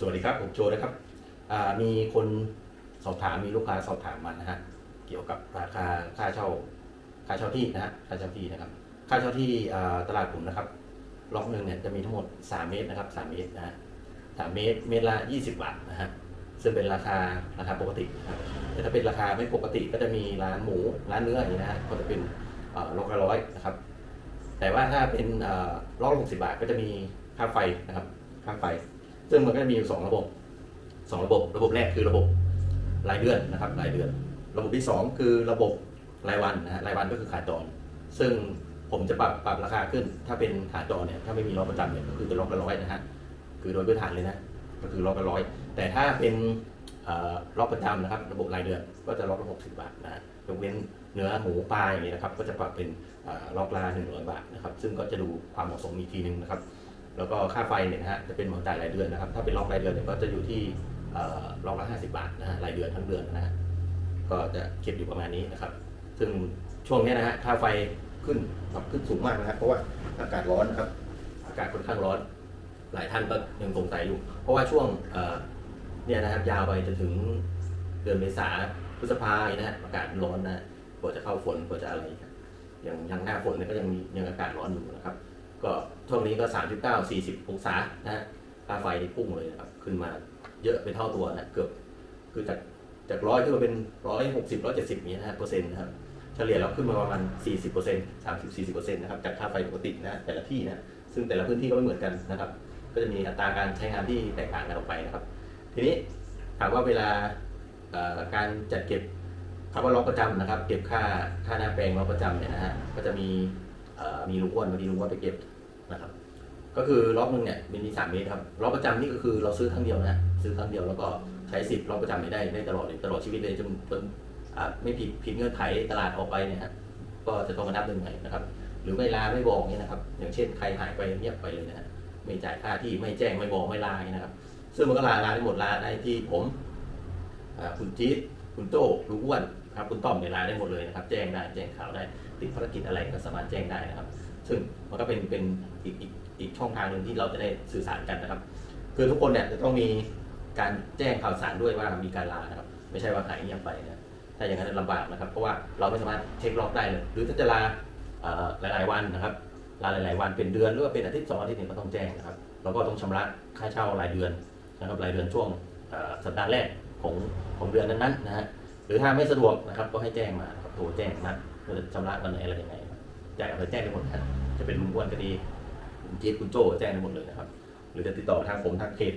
สวัสดีครับ ผมโจนะครับ มีคนสอบถามมีลูกค้าสอบถามมานะฮะเกี่ยวกับราคาค่าเช่าค่าเช่าที่นะฮะค่าเช่าที่นะครับ ค่าเช่าที่อ่าตลาดผมนะครับล็อกหนึ่งเนี่ยจะมีทั้งหมด 3 เมตรนะครับ 3 เมตรนะฮะ3เมตรเมตรละ 20 บาทนะฮะซึ่งเป็นราคาราคาปกตินะครับแต่ถ้าเป็นราคาไม่ปกติก็จะมีร้านหมูร้านเนื้ออย่างนี้นะฮะก็จะเป็นล็อกละร้อยนะครับ แต่ว่าถ้าเป็นล็อกหกสิบาทก็จะมีค่าไฟนะครับค่าไฟ ซึ่งมันก็จะมีอยู่สองระบบสองระบบ ระบบแรกคือระบบรายเดือนนะครับรายเดือน ระบบที่สองคือระบบรายวันนะฮะรายวันก็คือขาดจร ซึ่งผมจะปรับปรับราคาขึ้น ถ้าเป็นขาดจรเนี่ยถ้าไม่มีล็อกประจำเนี่ยก็คือเป็นล็อกละร้อยนะฮะคือโดยพื้นฐานเลยนะก็คือล็อกละร้อยแต่ถ้าเป็นเอ่อล็อกประจำนะครับ ระบบรายเดือนก็จะล็อกละหกสิบบาทนะยกเว้นเนื้อหมูปลาอย่างนี้นะครับก็จะปรับเป็นเอ่อล็อกละหนึ่งร้อยบาทนะครับซึ่งก็จะดูความเหมาะสมอีกทีหนึงนะครับ แล้วก็ค่าไฟเนี่ยนะฮะจะเป็นเหมาจ่ายรายเดือนนะครับ ถ้าเป็นล็อกรายเดือนเนี่ยก็จะอยู่ที่เอ่อล็อกละห้าสิบาทนะฮะรายเดือนทั้งเดือนนะฮะก็จะเก็บอยู่ประมาณนี้นะครับ ซึ่งช่วงเนี้ยนะฮะค่าไฟขึ้นปรับขึ้นสูงมากนะครับเพราะว่าอากาศร้อนนะครับ อากาศค่อนข้างร้อน หลายท่านก็ยังสงสัยอยู่ เพราะว่าช่วงเอ่อเนี่ยนะครับยาวไปจนถึงเดือนเมษาพฤษภาเนี่ยนะฮะอากาศร้อนนะฮะกว่าจะเข้าฝนกว่าจะอะไร อย่างอย่างหน้าฝนเนี่ยก็ยังมียังอากาศร้อนอยู่นะครับ ก็ช่วงนี้ก็ 39 40 องศานะฮะค่าไฟนี่พุ่งเลยนะครับ ขึ้นมาเยอะเป็นเท่าตัวนะ เกือบคือจากจากร้อยขึ้นมาเป็นร้อยหกสิบร้อยเจ็ดสิบนี้นะฮะเปอร์เซ็นต์นะครับ เฉลี่ยแล้วขึ้นมาประมาณ40เปอร์เซ็นต์สามสิบสี่สิบเปอร์เซ็นต์นะครับจากค่าไฟปกตินะแต่ละที่นะ ซึ่งแต่ละพื้นที่ก็ไม่เหมือนกันนะครับ ก็จะมีอัตราการใช้งานที่แตกต่างกันออกไปนะครับ ทีนี้ถามว่าเวลาการจัดเก็บคำว่าล็อกประจำนะครับ เก็บค่าค่าหน้าแปลงล็อกประจำเนี่ยนะฮะก็จะมี มีลุงอ้วนบางทีลุงอ้วนไปเก็บนะครับ ก็คือล็อกหนึงเนี่ยมันมีสามเมตรครับล็อกประจำนี่ก็คือเราซื้อครั้งเดียวนะซื้อครั้งเดียวแล้วก็ใช้สิทธิ์ล็อกประจำไม่ได้ได้ตลอดเลยตลอดชีวิตเลยจนจนไม่ผิดผิดเงื่อนไขตลาดออกไปเนี่ยฮะก็จะต้องมานับหนึ่งใหม่นะครับ หรือไม่ลาไม่บอกเนี่ยนะครับ อย่างเช่นใครหายไปเงียบไปเลยนะฮะไม่จ่ายค่าที่ไม่แจ้งไม่บอกไม่ลาเนี่ยนะครับ ซึ่งมันก็ลาลาได้หมดลาได้ที่ผมคุณจี๊ด คุณโต้ลุงอ้วนครับคุณต้อมเนี่ยลาได้หมดเลยนะครับ แจ้งได้แจ้งข่าวได้ติดภารกิจอะไรก็สามารถแจ้งได้นะครับ ซึ่งมันก็เป็นเป็นอีกอีกอีกช่องทางหนึ่งที่เราจะได้สื่อสารกันนะครับ คือทุกคนเนี่ยจะต้องมีการแจ้งข่าวสารด้วยว่ามีการลานะครับ ไม่ใช่ว่าหายเงียบไปนะถ้าอย่างนั้นลำบากนะครับเพราะว่าเราไม่สามารถเช็คล็อกได้เลยหรือถ้าจะลาหลาย ๆ วันนะครับลาหลาย ๆ วันเป็นเดือนหรือว่าเป็นอาทิตย์สองอาทิตย์เนี่ยก็ต้องแจ้งนะครับเราก็ต้องชำระค่าเช่ารายเดือนนะครับรายเดือนช่วงสัปดาห์แรก ของของเดือนนั้นๆนะฮะหรือถ้าไม่สะดวกนะครับก็ให้แจ้งมาครับโทรแจ้งนะว่าจะชำระวันไหนอะไรยังไงจ่ายอะไรแจ้งได้หมดนะจะเป็นลุงอ้วนก็ดีคุณจี๊ดคุณโจ้แจ้งได้หมดเลยนะครับ หรือจะติดต่อทางผมทางเพจ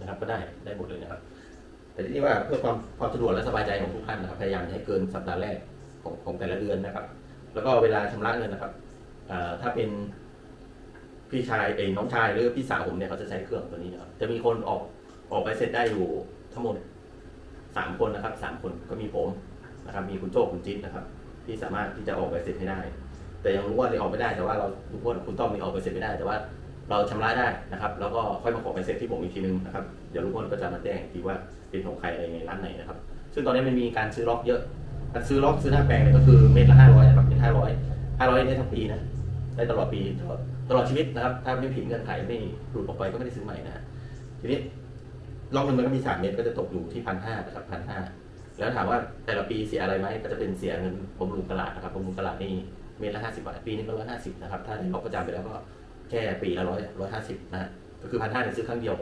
นะครับก็ได้ได้หมดเลยนะครับแต่ที่นี่ว่าเพื่อความความสะดวกและสบายใจของทุกท่านนะครับพยายามให้เกินสัปดาห์แรกของของแต่ละเดือนนะครับ แล้วก็เวลาชำระเงินนะครับถ้าเป็นพี่ชายเองน้องชายหรือพี่สาวผมเนี่ยเขาจะใช้เครื่องตัวนี้นะครับจะมีคนออกออกไปเสร็จได้อยู่ทั้งหมด สามคนนะครับสามคนก็มีผมนะครับมีคุณโจ้คุณจิ๊ดนะครับ ที่สามารถที่จะออกไปเสร็จให้ได้ แต่ยังรู้ว่าเลยออกไม่ได้แต่ว่าเราทุกคนคุณต้องมีออกไปเสร็จไม่ได้ แต่ว่าเราชำระได้นะครับ แล้วก็ค่อยมาขอไปเสร็จที่ผมอีกทีนึงนะครับเดี๋ยวทุกคนก็จะมาแจ้งทีว่าเป็นของใครอะไรยังไงร้านไหนนะครับ ซึ่งตอนนี้มันมีการซื้อล็อกเยอะการซื้อล็อกซื้อหน้าแปลงเนี่ยก็คือเม็ดละห้าร้อยนะครับเป็นห้าร้อยห้าร้อยได้ทั้งปีนะได้ตลอดปีตลอดตลอดชีวิตนะครับ ถ้าไม่ผิดเงื่อนไขไม่หลุดออกไปก็ไม่ได้ซื้อใหม่นะทีนี้ ล็อกหนึ่งมันก็มีสามเม็ดก็จะตกอยู่ที่พันห้านะครับพันห้าแล้วถามว่าแต่ละปีเสียอะไรไหมก็จะเป็นเสียเงินบำรุงตลาดนะครับบำรุงตลาดนี่เมตรละห้าสิบาทปีนึงก็ร้อยห้าสิบนะครับถ้าได้ล็อกประจำไปแล้วก็แค่ปีละร้อยร้อยห้าสิบนะฮะก็คือพันห้าเนี่ยซื้อครั้งเดียว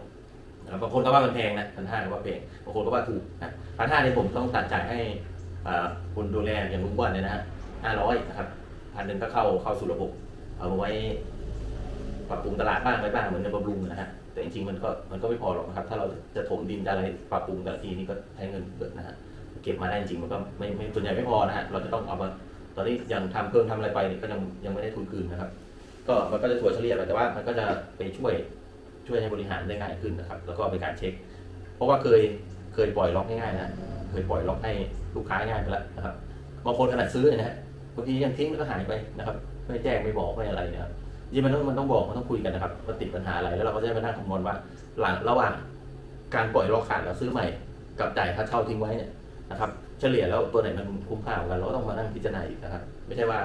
บางคนก็ว่ามันแพงนะพันห้าก็ว่าแพงบางคนก็ว่าถูกนะพันห้าเนี่ยผมต้องตัดจ่ายให้คุณดูแลอย่างลุงบ้านเนี่ยนะฮะห้าร้อยนะครับพันหนึ่งก็เข้าเข้าสู่ระบบเอาไว้ปรับปรุงตลาดบ้างอะไรบ้างเหมือนในบำรุงนะฮะ แต่จริงๆมันก็มันก็ไม่พอหรอกนะครับ ถ้าเราจะถมดินจะอะไรปรับปรุงแต่ละทีนี่ก็ใช้เงินเยอะนะฮะเก็บมาได้จริงมันก็ไม่ไม่ส่วนใหญ่ไม่พอนะฮะเราจะต้องเอามาตอนนี้ยังทำเพิ่มทำอะไรไปเนี่ยก็ยังยังไม่ได้ทุนคืนนะครับ ก็มันก็จะถัวเฉลี่ยไปแต่ว่ามันก็จะไปช่วยช่วยให้บริหารได้ง่ายขึ้นนะครับ แล้วก็เป็นการเช็ค เพราะว่าเคยเคยปล่อยล็อกง่ายๆนะเคยปล่อยล็อกให้ลูกค้าง่ายไปแล้วนะครับบางคนขนาดซื้อเนี่ยนะฮะบางทียังทิ้งแล้วก็หายไปนะครับ ไม่แจ้งไม่บอกไม่อะไรนี่ยครับ จริงมันต้องมันต้องบอกมันต้องคุยกันนะครับว่าติดปัญหาอะไรแล้วเราก็จะได้มานั่งคำนวณว่าหลังระหว่างการปล่อยล็อขาดแล้วซื้อใหม่กับจ่ายค่าเช่าทิ้งไว้เนี่ยนะครับเฉลี่ยแล้วตัวไหนมันคุ้มค่ากว่ากันเราก็ต้องมานั่งพิจารณาอีกนะครับ ไม่ใช่ว่า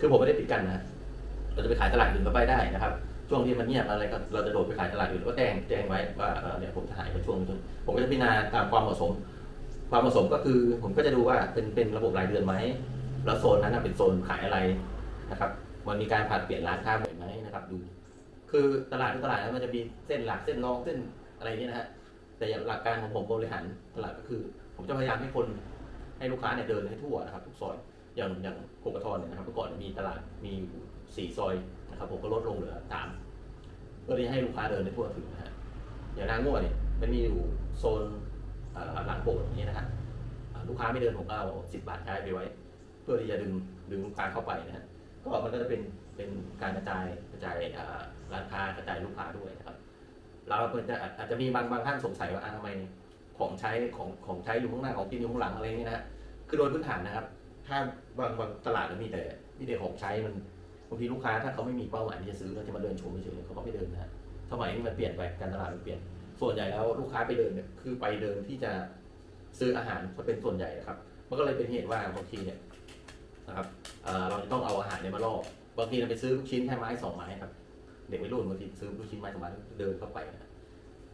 คือผมไม่ได้ปิดกันนะเราจะไปขายตลาดอื่นก็ไปได้นะครับ ช่วงที่มันเงียบอะไรก็เราจะโดดไปขายตลาดอื่นก็แจ้งแจ้งไว้ว่าเออเนี่ยผมจะหายไปช่วงนี้ผมก็จะพิจารณาตามความเหมาะสม ความเหมาะสมก็คือ ผมก็จะดูว่าเป็นเป็นระบบรายเดือนไหมแล้วโซนนั้นเป็นโซนขายอะไรนะครับ มันมีการผลัดเปลี่ยนร้านค้าบ่อยไหมนะครับดู คือตลาดทุกตลาดมันจะมีเส้นหลักเส้นรองเส้นอะไรอย่างเงี้ยนะฮะแต่อย่างหลักการของผมบริหารตลาดก็คือ ผมจะพยายามให้คนให้ลูกค้าเนี่ยเดินให้ทั่วนะครับทุกซอยอย่างอย่างโคกระทอนเนี่ยนะครับเมื่อก่อนมีตลาดมีอยู่สี่ซอยนะครับผมก็ลดลงเหลือสามเพื่อที่ให้ลูกค้าเดินได้ทั่วถึงนะฮะอย่างนางง่วเนี่ยมันมีอยู่โซนหลังโบสถ์อย่างนี้นะฮะลูกค้าไม่เดินผมก็เอาสิบบาทใช้ไปไว้ เพื่อที่จะดึงดึงลูกค้าเข้าไปนะฮะ ก็มันก็จะเป็นเป็นการกระจายกระจายร้านค้ากระจายลูกค้าด้วยนะครับเราเพื่อนจะอาจจะมีบางบางท่านสงสัยว่าทำไมของใช้ของของใช้อยู่ข้างหน้าของกินอยู่ข้างหลังอะไรอย่างเงี้ยนะฮะคือโดยพื้นฐานนะครับ ถ้าบางบางตลาดมันมีแต่มีแต่ของใช้มันบางทีลูกค้าถ้าเขาไม่มีเป้าหมายที่จะซื้อเขาจะมาเดินชมเฉยๆเขาก็ไม่เดินนะสมัยนี้มันเปลี่ยนไปการตลาดมันเปลี่ยน ส่วนใหญ่แล้วลูกค้าไปเดินเนี่ยคือไปเดินที่จะซื้ออาหารก็เป็นส่วนใหญ่ครับ มันก็เลยเป็นเหตุว่าบางทีเนี่ยนะครับ เราจะต้องเอาอาหารเนี่ยมาล่อบางทีเราไปซื้อลูกชิ้นแค่ไม้สองไม้ครับ เด็กวัยรุ่นบางทีซื้อลูกชิ้นไม้สองไม้เดินเข้าไปนะ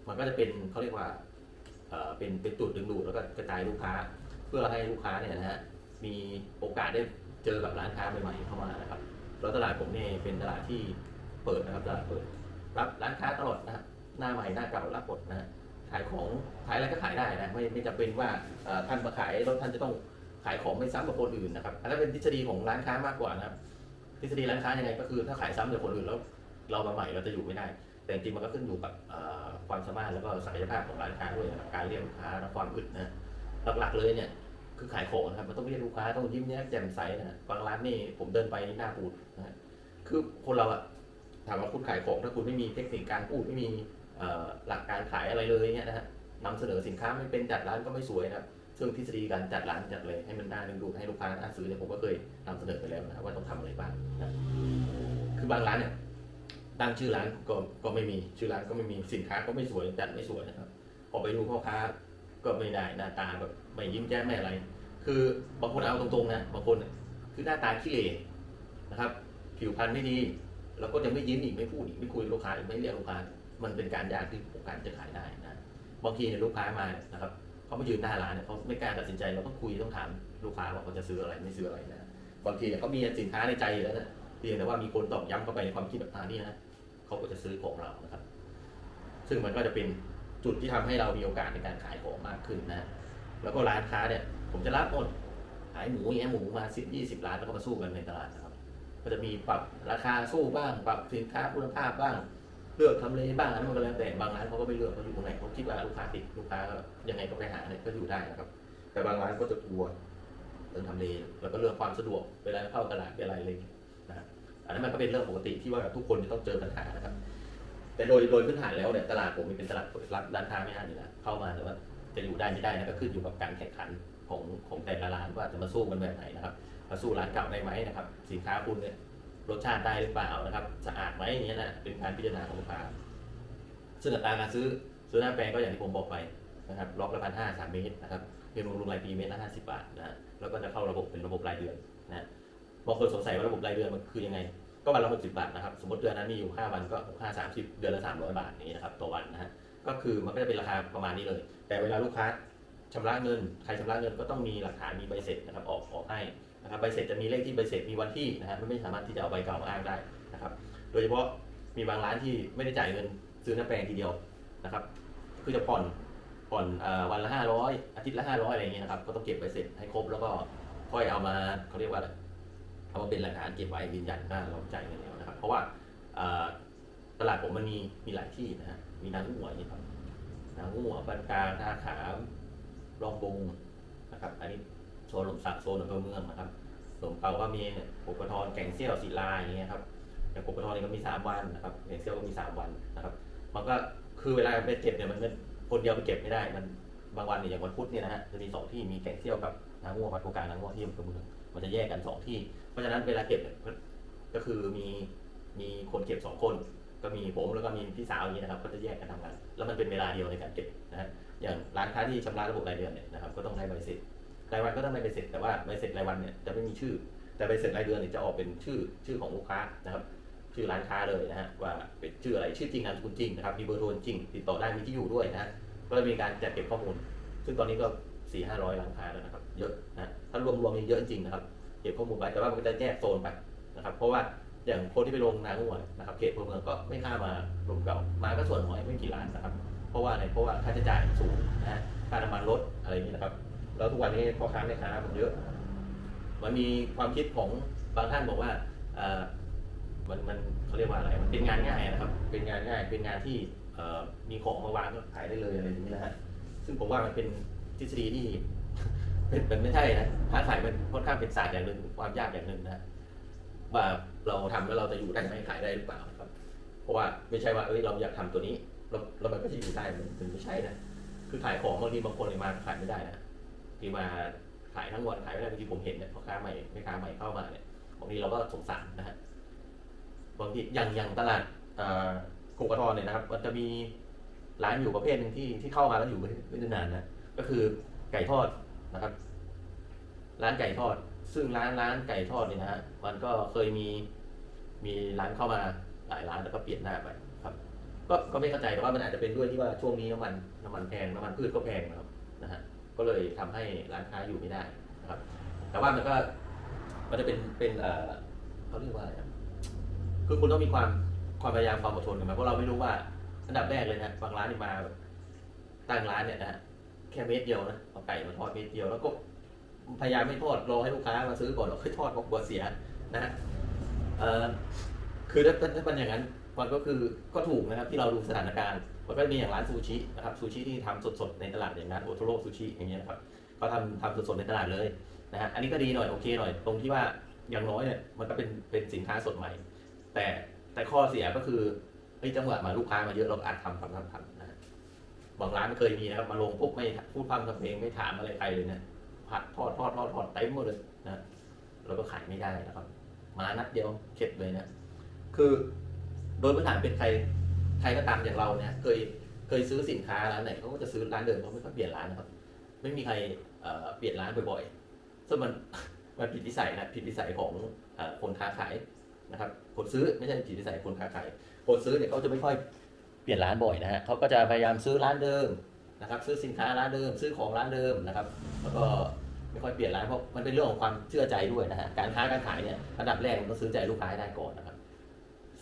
มันก็จะเป็นเขาเรียกว่าเป็นเป็นจุดดึงดูดแล้วก็กระจายลูกค้า เพื่อให้ลูกค้าเนี่ยนะฮะมีโอกาสได้เจอกับร้านค้าใหม่ๆเข้ามานะครับแล้วตลาดผมเนี่ยเป็นตลาดที่เปิดนะครับตลาดเปิด รับร้านค้าตลอดนะฮะหน้าใหม่หน้าเก่ารับหมดนะฮะขายของขายอะไรก็ขายได้นะไม่ไม่จำเป็นว่าท่านมาขายแล้วท่านจะต้อง ขายของไม่ซ้ำกับคนอื่นนะครับอันนั้นเป็นทฤษฎีของร้านค้ามากกว่านะครับ ทฤษฎีร้านค้ายังไงก็คือถ้าขายซ้ำกับคนอื่นแล้วเรามาใหม่เราจะอยู่ไม่ได้ แต่จริงมันก็ขึ้นอยู่กับความสามารถแล้วก็ศักยภาพของร้านค้าด้วยนะครับการเรียกลูกค้าและความอึดนะหลักๆเลยเนี่ยคือขายของนะครับมันต้องเรียกลูกค้าต้องยิ้มแย้มแจ่มใสนะบางร้านนี่ผมเดินไปนี่หน้าปูดนะคือคนเราอะถามว่าคุณขายของถ้าคุณไม่มีเทคนิคการพูดไม่มีหลักการขายอะไรเลยเนี่ยนะฮะนำเสนอสินค้าไม่เป็นจัดร้านก็ไม่สวยนะครับ ซึ่งทฤษฎีการจัดร้านจัดเลยให้มันน่าดึงดูดให้ลูกค้าน่าซื้อเนี่ยผมก็เคยนำเสนอไปแล้วนะว่าต้องทำอะไรบ้างนะคือบางร้านเนี่ยตั้งชื่อร้านก็ก็ไม่มีชื่อร้านก็ไม่มีสินค้าก็ไม่สวยจัดไม่สวยนะครับพอไปดูพ่อค้าก็ไม่ได้หน้าตาแบบไม่ยิ้มแย้มไม่อะไร คือบางคนเอาตรงๆนะบางคนคือหน้าตาขี้เหร่นะครับ ผิวพรรณไม่ดี แล้วก็ยังไม่ยิ้มอีกไม่พูดอีกไม่คุยลูกค้าอีกไม่เรียกลูกค้ามันเป็นการยากที่โอกาสจะขายได้นะบางทีเนี่ยลูกค้ามานะครับ เขามายืนหน้าร้านเนี่ยเขาไม่กล้าตัดสินใจเราต้องคุยต้องถามลูกค้าว่าเขาจะซื้ออะไรไม่ซื้ออะไรนะบางทีเนี่ยเขามีสินค้าในใจอยู่แล้วนะเพียงแต่ว่ามีคนตอกย้ำเข้าไปในความคิดแบบอ่านี่นะเขาก็จะซื้อของเรานะครับ ซึ่งมันก็จะเป็นจุดที่ทำให้เรามีโอกาสในการขายของมากขึ้นนะ แล้วก็ร้านค้าเนี่ยผมจะรับหมดขายหมูอย่างเงี้ยหมูมาสิบยี่สิบล้านแล้วก็มาสู้กันในตลาดนะครับ ก็จะมีปรับราคาสู้บ้าง ปรับสินค้าคุณภาพบ้าง เลือกทำเลบ้างอันนั้นมันก็แล้วแต่บางร้านเขาก็ไม่เลือกเขาอยู่ตรงไหนเขาคิดว่าลูกค้าติดลูกค้ายังไงก็ไปหาเนี่ยก็อยู่ได้นะครับ แต่บางร้านก็จะกลัวเรื่องทำเลแล้วก็เรื่องความสะดวกเวลาเข้าตลาดเป็นอะไรเลยนะอันนั้นมันก็เป็นเรื่องปกติที่ว่าทุกคนจะต้องเจอปัญหานะครับ แต่โดยโดยพื้นฐานแล้วเนี่ยตลาดผมมันเป็นตลาดเปิดรับร้านค้าไม่ห้ามอยู่แล้วเข้ามาแต่ว่าจะอยู่ได้ไม่ได้นะก็ขึ้นอยู่กับการแข่งขันของของแต่ละร้านว่าจะมาสู้กันแบบไหนนะครับมาสู้ร้านเก่าได้ไหมนะครับ สินค้าคุณเนี่ย รสชาติได้หรือเปล่านะครับ สะอาดไหมอย่างเงี้ยนะเป็นการพิจารณาของลูกค้าซึ่งอัตราการซื้อซื้อหน้าแปลงก็อย่างที่ผมบอกไปนะครับล็อกละพันห้าสามเมตรนะครับเงินลงทุนรายปีเมตรละห้าสิบบาทนะฮะแล้วก็จะเข้าระบบเป็นระบบรายเดือนนะฮะบางคนสงสัยว่าระบบรายเดือนมันคือยังไง ก็วันละหกสิบาทนะครับสมมติเดือนนั้นมีอยู่ห้าวันก็หกห้าสามสิบเดือนละสามร้อยบาทนี้นะครับต่อวันนะฮะก็คือมันก็จะเป็นราคาประมาณนี้เลย แต่เวลาลูกค้า ชำระเงิน ใครชำระเงินก็ต้องมีหลักฐานมีใบเสร็จนะครับออกออกให้นะครับใบเสร็จจะมีเลขที่ใบเสร็จมีวันที่นะฮะไม่สามารถที่จะเอาใบเก่ามาอ้างได้นะครับโดยเฉพาะมีบางร้านที่ไม่ได้จ่ายเงินซื้อหน้าแปลงทีเดียวนะครับคือจะผ่อนผ่อนวันละห้าร้อยอาทิตย์ละห้าร้อยอะไรอย่างเงี้ยนะครับก็ต้องเก็บใบเสร็จให้ครบแล้วก็ค่อยเอามาเขาเรียกว่าเอามาเป็นหลักฐานเก็บไว้ยืนยันว่าเราจ่ายเงินแล้วนะครับ เพราะว่าตลาดผมมันมีมีหลายที่นะฮะมีนางหัวนี่ครับนางหัวปันกลางท่าขาม รองบงนะครับ อันนี้โซนหลมสักโซนอำเภอเมืองนะครับหลมเก่าก็มีปกทรแก่งเซี่ยวศิลาอย่างเงี้ยครับอย่างปกทรนี่ก็มีสามวันนะครับแก่งเซี่ยวก็มีสามวันนะครับ มันก็คือเวลาไปเก็บเนี่ยมันคนเดียวไปเก็บไม่ได้ มันบางวันเนี่ยอย่างวันพุธเนี่ยนะฮะจะมีสองที่มีแก่งเซี่ยวกับนางงัววัดโกกลางนางงัวที่อำเภอเมืองมันจะแยกกันสองที่ เพราะฉะนั้นเวลาเก็บเนี่ยก็ก็คือมีมีคนเก็บสองคนก็มีผมแล้วก็มีพี่สาวอย่างนี้นะครับ ก็จะแยกกันทำงาน แล้วมันเป็นเวลาเดียวในการเก็บนะฮะ อย่างร้านค้าที่ชำระระบบรายเดือนเนี่ยนะครับก็ต้องได้ใบเสร็จรายวันก็ต้องได้ใบเสร็จแต่ว่าใบเสร็จรายวันเนี่ยจะไม่มีชื่อ แต่ใบเสร็จรายเดือนเนี่ยจะออกเป็นชื่อชื่อของลูกค้านะครับชื่อร้านค้าเลยนะฮะว่าเป็นชื่ออะไรชื่อจริงนามสกุลจริงนะครับมีเบอร์โทรจริง ติดต่อได้มีที่อยู่ด้วยนะฮะก็จะมีการจัดเก็บข้อมูล ซึ่งตอนนี้ก็สี่ห้าร้อยร้านค้าแล้วนะครับเยอะนะถ้ารวมรวมๆนี่เยอะจริงนะครับเก็บข้อมูลไว้แต่ว่ามันจะแยกโซนไปนะครับเพราะว่าอย่างคนที่ไปลงนาง่วนะครับเขตพลเมืองก็ไม่กล้ามาลงเก่ามาก็ส่วนน้อยไม่กี่ล้านนะครับ เพราะว่าอะไรเพราะว่าค่าใช้จ่ายสูงนะค่าน้ำมันลดอะไรอย่างนี้นะครับ แล้วทุกวันนี้พ่อค้าแม่ค้ามันเยอะ มันมีความคิดของบางท่านบอกว่ามันมันเขาเรียกว่าอะไรมันเป็นงานง่ายนะครับ เป็นงานง่ายเป็นงานที่มีของมาวางก็ขายได้เลยอะไรอย่างนี้นะฮะซึ่งผมว่ามันเป็นทฤษฎีที่เป็นมันไม่ใช่นะค้าขายมันค่อนข้างเป็นศาสตร์อย่างหนึ่งความยากอย่างหนึ่งนะว่าเราทำแล้วเราจะอยู่ได้ไหมขายได้หรือเปล่าครับ เพราะว่าไม่ใช่ว่าเอ้ยเราอยากทำตัวนี้ แล้วแล้วมันก็จะอยู่ได้มันไม่ใช่นะคือขายของบางทีบางคนเลยมาขายไม่ได้นะที่มาขายทั้งวันขายไม่ได้บางทีผมเห็นเนี่ยพ่อค้าใหม่แม่ค้าใหม่เข้ามาเนี่ยบางทีเราก็สงสารนะฮะบางทีอย่างอย่างตลาดอ่อกรุงกระทอนเนี่ยนะครับ มันจะมีร้านอยู่ประเภทหนึ่งที่ที่เข้ามาแล้วอยู่ไม่ไม่นานนะก็คือไก่ทอดนะครับ ร้านไก่ทอด ซึ่งร้านร้านไก่ทอดเนี่ยนะฮะมันก็เคยมีมีร้านเข้ามาหลายร้านแล้วก็เปลี่ยนหน้าไปครับ ก็ก็ไม่เข้าใจแต่ว่ามันอาจจะเป็นด้วยที่ว่าช่วงนี้น้ำมันน้ำมันแพงน้ำมันพืชก็แพงนะครับนะฮะก็เลยทำให้ร้านค้าอยู่ไม่ได้นะครับ แต่ว่ามันก็มันจะเป็นเป็นเอ่อเขาเรียกว่าอะไรครับคือคุณต้องมีความความพยายามความอดทนกันมาเพราะเราไม่รู้ว่าอันดับแรกเลยนะบางร้านนี่มาตั้งร้านเนี่ยนะฮะแค่เม็ดเดียวนะเอาไก่มาทอดเม็ดเดียวแล้วก็พยายามไม่ทอดรอให้ลูกค้ามาซื้อก่อนแล้วค่อยทอดเพราะกลัวเสียนะฮะเออคือถ้าถ้าเป็นอย่างนั้น มันก็คือก็ถูกนะครับที่เราดูสถานการณ์มันก็มีอย่างร้านซูชินะครับซูชิที่ทำสดๆในตลาดอย่างร้นโอโทโร่ซูชิอย่างเงี้ยนะครับก็ทำทำสดๆในตลาดเลยนะฮะอันนี้ก็ดีหน่อยโอเคหน่อยตรงที่ว่าอย่างน้อยเนี่ยมันก็เป็นเป็นสินค้าสดใหม่ แต่แต่ข้อเสียก็คือเฮ้จังหวะมาลูกค้ามาเยอะเราอาจทำทำทำทำนะฮะบางร้านเคยมีนะครับมาลงปุ๊บไม่พูดพร่ำทำเพลงไม่ถามอะไรใครเลยเนี่ยผัดทอดทอดทอดทอดเต็มหมดเลยนะเราก็ขายไม่ได้นะครับ มานัดเดียวเข็ดเลยนะคือ โดยพื้นฐานเป็นใครใครก็ตามอย่างเราเนี่ยเคยเคยซื้อสินค้าร้านไหนเขาก็จะซื้อร้านเดิมเขาไม่ค่อยเปลี่ยนร้านนะครับ ไม่มีใครเปลี่ยนร้านบ่อยๆซึ่งมันมันผิดวิสัยนะผิดวิสัยของอคนค้าขายนะครับคนซื้อไม่ใช่ผิดวิสัยคนค้าขายคนซื้อเนี่ยเขาจะไม่ค่อยเปลี่ยนร้านบ่อยนะฮะเขาก็จะพยายามซื้อร้านเดิมนะครับซื้อสินค้าร้านเดิม ซื้อของร้านเดิมนะครับ แล้วก็ไม่ค่อยเปลี่ยนร้านเพราะมันเป็นเรื่องของความเชื่อใจด้วยนะฮะการค้าการขายเนี่ยอันดับแรกมันต้องซื้อใจลูกค้าให้ได้ก่อนนะครับ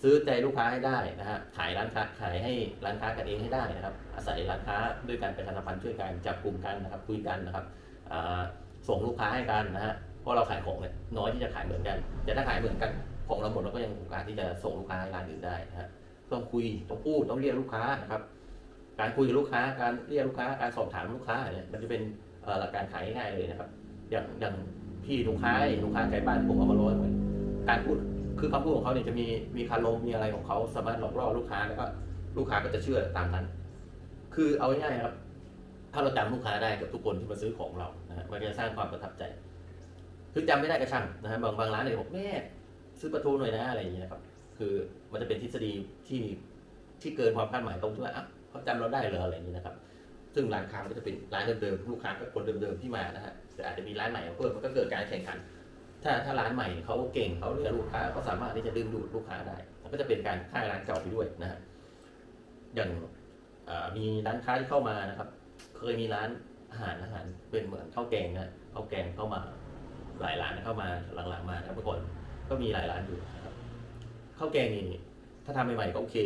ซื้อใจลูกค้าให้ได้นะฮะขายร้านค้าขายให้ร้านค้ากันเองให้ได้นะครับ อาศัยร้านค้าด้วยการเประชาสัมพันช่วยกันจับกลุ่มกันนะครับคุยกันนะครับอ่าส่งลูกค้าให้กันนะฮะเพราะเราขายของเนี่ยน้อยที่จะขายเหมือนกันแต่ถ้าขายเหมือนกันของเราหมดเราก็ยังมีโอกาสที่จะส่งลูกค้าให้ร้านอื่นได้นะฮะต้องคุยต้องพูดต้องเรียกลูกค้านะครับ การคุยกับลูกค้าการเรียกลูกค้าการสอบถามลูกค้าเนี่ยมันจะเป็นอ่อหลักการขายง่ายเลยนะครับ อย่างอย่างพี่ลูกค้าลูกค้าไก่บ้านผมเอามาโรยการพูด คือคำพูดของเขาเนี่ยจะมีมีคารมมีอะไรของเขาสามารถหลอกล่อลูกค้าแล้วก็ลูกค้าก็จะเชื่อตามนั้น คือเอาง่ายๆครับ ถ้าเราจำลูกค้าได้กับทุกคนที่มาซื้อของเรานะฮะมันจะสร้างความประทับใจ คือจำไม่ได้ก็ช่างนะฮะบางบางร้านเนี่ยบอกแม่ซื้อปลาทูหน่อยนะอะไรอย่างเงี้ยครับ คือมันจะเป็นทฤษฎีที่ที่เกินความคาดหมายตรงที่ว่าอะเขาจำเราได้เหรออะไรอย่างนี้นะครับ ซึ่งร้านค้าก็จะเป็นร้านเดิมๆลูกค้าก็คนเดิมๆที่มานะฮะแต่อาจจะมีร้านใหม่เพิ่มมันก็เกิดการแข่งขัน ถ้าถ้าร้านใหม่เขาเก่งเขาเรียกลูกค้าเขาสามารถที่จะดึงดูดลูกค้าได้มันก็จะเป็นการฆ่าร้านเก่าไปด้วยนะฮะอย่างมีร้านค้าที่เข้ามานะครับ เคยมีร้านอาหารอาหารเป็นเหมือนข้าวแกงนะข้าวแกงเข้ามา หลายร้านเข้ามาหลังๆมานะครับเมื่อก่อนก็มีหลายร้านอยู่นะครับข้าวแกงนี่ถ้าทำใหม่ๆก็โอเค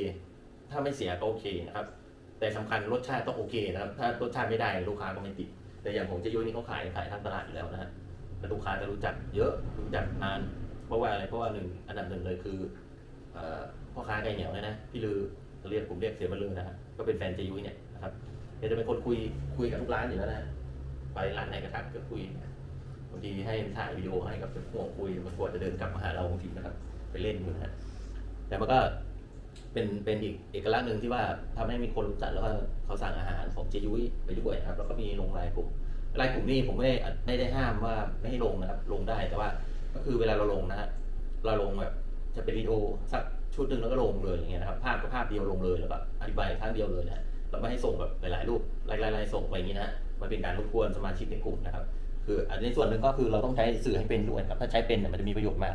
ถ้าไม่เสียก็โอเคนะครับ แต่สำคัญรสชาติต้องโอเคนะครับ ถ้ารสชาติไม่ได้ลูกค้าก็ไม่ติด แต่อย่างของเจยุ้ยนี่เขาขายขายทั้งตลาดอยู่แล้วนะฮะ ลูกค้าจะรู้จักเยอะรู้จักนาน เพราะว่าอะไรเพราะว่าหนึ่งอันดับหนึ่งเลยคืออพ่อค้าไก่เหนียวเนี่ยนะพี่ลือเรียกผมเรียกเสียมาลือนะฮะก็เป็นแฟนเจยุ้ยเนี่ยนะครับแกจะเป็นคนคุยคุยกับทุกร้านอยู่แล้วนะไปร้านไหนก็ทักก็คุยบางทีให้ถ่ายวิดีโอให้กับเป็นห่วงคุยมันกลัวจะเดินกลับมาหาเราบางทีนะครับ ไปเล่นอยู่นะแต่มันก็เป็นเป็นอีกเอกลักษณ์หนึ่งที่ว่าทำให้มีคนรู้จักแล้วก็เขาสั่งอาหารของเจยุ้ยไปด้วยนะครับแล้วก็มีลงรายกลุ่ม รายกลุ่มนี้ผมไม่ได้ไม่ได้ห้ามว่าไม่ให้ลงนะครับ ลงได้แต่ว่าก็คือเวลาเราลงนะฮะเราลงแบบจะเป็นวิดีโอสักชุดหนึ่งแล้วก็ลงเลยอย่างเงี้ยนะครับภาพก็ภาพเดียวลงเลยแล้วก็อธิบายครั้งเดียวเลยนะเราไม่ให้ส่งแบบหลายๆรูปไล่ๆๆส่งไปอย่างนี้นะมันเป็นการรบกวนสมาชิกในกลุ่มนะครับ คืออันนี้ส่วนหนึ่งก็คือเราต้องใช้สื่อให้เป็นด้วยครับถ้าใช้เป็นเนี่ยมันจะมีประโยชน์มาก